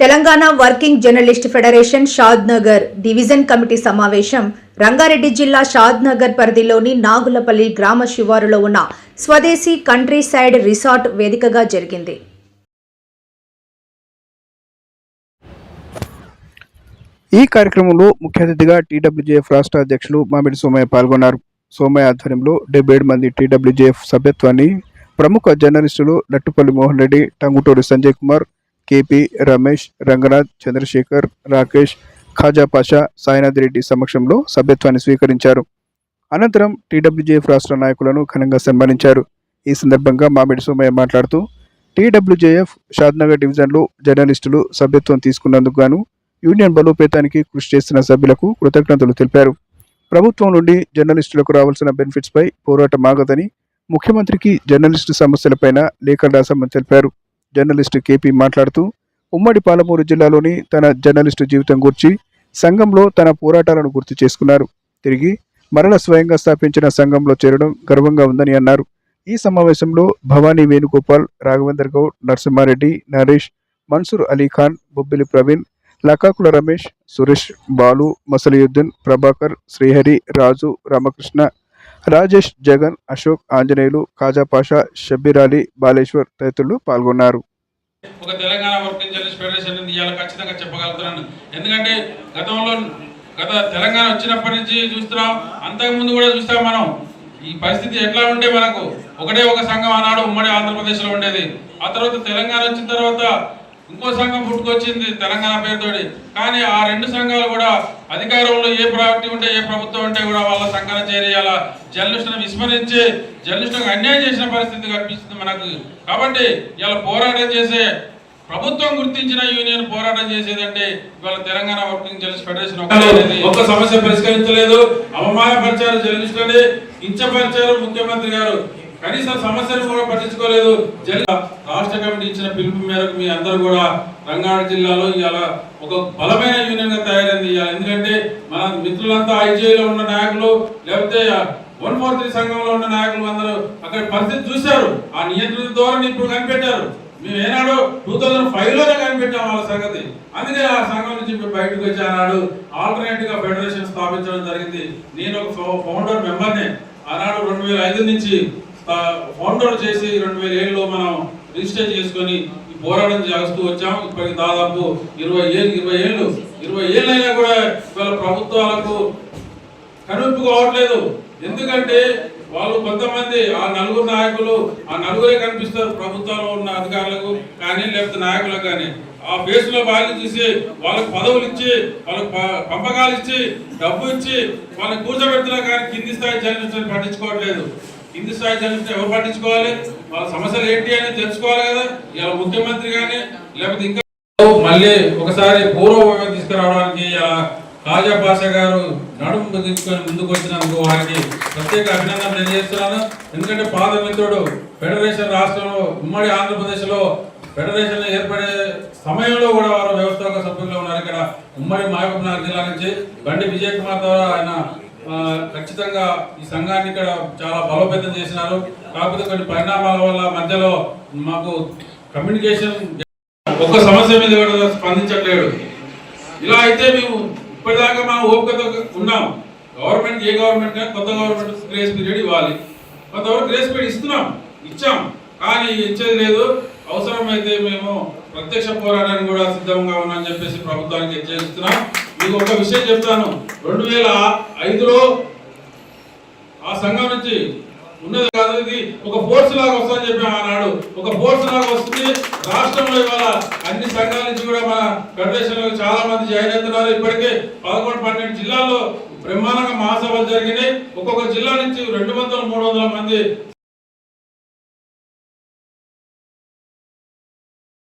Telangana working journalist federation Shadnagar division committee సమావేశం రంగారెడ్డి జిల్లా షాద్ నగర్ పరిధిలోని నాగులపల్లి గ్రామ శివారులో ఉన్న స్వదేశీ కంట్రీ సైడ్ రిసార్ట్ వేదికగా జరిగింది. ఈ కార్యక్రమంలో ముఖ్య అతిథిగా టీడబ్ల్యూజేఎఫ్ రాష్ట్ర అధ్యక్షులు మామిడి సోమయ్య పాల్గొన్నారు. సోమయ్య ఆధ్వర్యంలో డెబ్బై ఏడు మంది టీడబ్ల్యూజేఎఫ్ సభ్యత్వాన్ని ప్రముఖ జర్నలిస్టులు లట్టుపల్లి మోహన్ రెడ్డి టంగుటూరి సంజయ్ కుమార్ కేపీ రమేష్ రంగనాథ్ చంద్రశేఖర్ రాకేష్ ఖాజా పాషా సాయినాథ్ రెడ్డి సమక్షంలో సభ్యత్వాన్ని స్వీకరించారు. అనంతరం టీడబ్ల్యూజేఎఫ్ రాష్ట్ర నాయకులను ఘనంగా సన్మానించారు. ఈ సందర్భంగా మామిడి సోమయ్య మాట్లాడుతూ టీడబ్ల్యూజేఎఫ్ షాద్నగర్ డివిజన్లో జర్నలిస్టులు సభ్యత్వం తీసుకున్నందుకు గాను యూనియన్ బలోపేతానికి కృషి చేస్తున్న సభ్యులకు కృతజ్ఞతలు తెలిపారు. ప్రభుత్వం నుండి జర్నలిస్టులకు రావాల్సిన బెనిఫిట్స్పై పోరాటం ఆగదని ముఖ్యమంత్రికి జర్నలిస్టు సమస్యలపైన లేఖలు రాశామని తెలిపారు. జర్నలిస్టు కేపీ మాట్లాడుతూ ఉమ్మడి పాలమూరు జిల్లాలోని తన జర్నలిస్టు జీవితం గురించి సంఘంలో తన పోరాటాలను గుర్తు చేసుకున్నారు. తిరిగి మరల స్వయంగా స్థాపించిన సంఘంలో చేరడం గర్వంగా ఉందని అన్నారు. ఈ సమావేశంలో భవానీ వేణుగోపాల్ రాఘవేందర్ గౌడ్ నరసింహారెడ్డి నరేష్ మన్సూర్ అలీ ఖాన్ బొబ్బిలి ప్రవీణ్ లకాకుల రమేష్ సురేష్ బాలు మసలియుద్దీన్ ప్రభాకర్ శ్రీహరి రాజు రామకృష్ణ రాజేష్ జగన్ అశోక్ ఆంజనేయులు ఖాజా పాషా షబ్బీర్ అలీ బాలేశ్వర్ తదితరులు పాల్గొన్నారు. ఒక తెలంగాణ వర్కింగ్ జర్నలిస్ట్ ఫెడరేషన్ ఇవాళ ఖచ్చితంగా చెప్పగలుగుతున్నాను. ఎందుకంటే గతంలో గత తెలంగాణ వచ్చినప్పటి నుంచి చూస్తున్నాం అంతకుముందు కూడా చూస్తాం మనం. ఈ పరిస్థితి ఎట్లా ఉంటే మనకు ఒకటే ఒక సంఘం ఆనాడు ఉమ్మడి ఆంధ్రప్రదేశ్లో ఉండేది. ఆ తర్వాత తెలంగాణ వచ్చిన తర్వాత ఇంకో సంఘం పుట్టుకొచ్చింది తెలంగాణ పేరుతోటి. కానీ ఆ రెండు సంఘాలు కూడా అధికారంలో ఏ పార్టీ ఉంటే ఏ ప్రభుత్వం ఉంటే కూడా వాళ్ళ సంఘాన్ని చేరేయాల? జర్నలిస్టులను విస్మరించి జర్నలిస్టులకు అన్యాయం చేసిన పరిస్థితి కనిపిస్తుంది మనకు. కాబట్టి ఇలా పోరాటం చేసే ప్రభుత్వం గుర్తించిన యూనియన్ పోరాటం చేసేదంటే ఇవాళ తెలంగాణ వర్కింగ్ జర్నలిస్ట్ ఫెడరేషన్ ఒక్క సమస్య పరిష్కరించలేదు. అవమానపరిచారు జర్నలిస్టులని కించపరిచారు ముఖ్యమంత్రి గారు. కనీసం సమస్యను కూడా పట్టించుకోలేదు. జిల్లా రాష్ట్ర కమిటీ ఇచ్చిన పిలుపు మేరకు మీ అందరూ కూడా రంగారెడ్డి జిల్లాలో ఇవాళ ఒక బలమైన యూనియన్గా తయారైంది ఇవాళ. ఎందుకంటే మన మిత్రులంతా ఐజీఐలో ఉన్న నాయకులు లేకపోతే వన్ ఫోర్ త్రీ సంఘంలో ఉన్న నాయకులు అందరూ అక్కడ పరిస్థితి చూశారు. ఆ నియంత్రణ ధోరణి ఇప్పుడు కనిపెట్టారు. మేము ఏనాడు టూ థౌజండ్ ఫైవ్లోనే కనిపెట్టాం వాళ్ళ సంగతి. అందుకే ఆ సంఘం నుంచి మేము బయటకు వచ్చి ఆనాడు ఆల్టర్నేట్గా ఫెడరేషన్ స్థాపించడం జరిగింది. నేను ఒక ఫౌండర్ మెంబర్నే. ఆనాడు రెండు వేల ఐదు నుంచి ఫౌండర్ చేసి రెండు వేల ఏళ్ళలో మనం రిజిస్టర్ చేసుకొని పోరాటం చేస్తూ వచ్చాం ఇప్పటికి దాదాపు ఇరవై ఏళ్ళు ఇరవై ఏళ్ళు ఇరవై ఏళ్ళు అయినా కూడా ఇవాళ ప్రభుత్వాలకు కనువిప్పు కావట్లేదు. ఎందుకంటే వాళ్ళు కొంతమంది ఆ నలుగురు నాయకులు ఆ నలుగురే కనిపిస్తారు ప్రభుత్వంలో ఉన్న అధికారులకు కానీ లేకపోతే నాయకులకు కానీ. ఆ ఫేస్లో చూసి వాళ్ళకి పదవులు ఇచ్చి వాళ్ళకి ప- పంపకాలు ఇచ్చి డబ్బు ఇచ్చి వాళ్ళని కూర్చోబెడుతున్నా కానీ కింది స్థాయి జర్నలిస్టులు పట్టించుకోవట్లేదు. కింది స్థాయి ఎవరు పట్టించుకోవాలి? వాళ్ళ సమస్యలు ఏంటి అని తెలుసుకోవాలి కదా. ఇలా ముఖ్యమంత్రి కానీ లేకపోతే ఇంకా మళ్ళీ ఒకసారి పూర్వం తీసుకురావడానికి ఇలా కాజా పాషా గారు నడుము తీసుకొని ముందుకు వచ్చినందుకు వారికి ప్రత్యేక అభినందన తెలియజేస్తున్నాను. ఎందుకంటే పాద మిత్రుడు ఫెడరేషన్ రాష్ట్రంలో ఉమ్మడి ఆంధ్రప్రదేశ్లో ఫెడరేషన్ ఏర్పడే సమయంలో కూడా వారు వ్యవస్థాపక సభ్యులుగా ఉన్నారు. ఇక్కడ ఉమ్మడి మహబూబ్నగర్ జిల్లా నుంచి బండి విజయ్ కుమార్ ద్వారా ఆయన ఖచ్చితంగా ఈ సంఘాన్ని ఇక్కడ చాలా బలోపేతం చేసినారు. కాకపోతే కొన్ని పరిణామాల వల్ల మధ్యలో మాకు కమ్యూనికేషన్ ఒక్క సమస్య మీద కూడా స్పందించట్లేడు ఇలా అయితే మేము ఇప్పటిదాకా మనం ఓపికతో ఉన్నాం. గవర్నమెంట్ ఏ గవర్నమెంట్ కానీ కొత్త గవర్నమెంట్ గ్రేస్ పీరియడ్ ఇవ్వాలి. కొంతవరకు గ్రేస్ పీరియడ్ ఇస్తున్నాం ఇచ్చాం. కానీ ఇచ్చేది లేదు. అవసరమైతే మేము ప్రత్యక్ష పోరాటానికి కూడా సిద్ధంగా ఉన్నామని చెప్పేసి ప్రభుత్వానికి హెచ్చరిస్తున్నాం. మీకు ఒక విషయం చెప్తాను. రెండు వేల ఐదులో ఆ సంఘం నుంచి ఉన్నది కాదు ఇది ఒక ఫోర్స్ లాగా వస్తుందని చెప్పి ఆనాడు. ఒక ఫోర్స్ లాగా వస్తుంది. రాష్ట్రంలో ఇవాళ అన్ని సంఘాల నుంచి కూడా మన ఫెడరేషన్లో చాలా మంది జాయిన్ అవుతున్నారు. ఇప్పటికే పదకొండు పన్నెండు జిల్లాల్లో బ్రహ్మాండంగా మహాసభలు జరిగినాయి. ఒక్కొక్క జిల్లా నుంచి రెండు వందల మూడు వందల మంది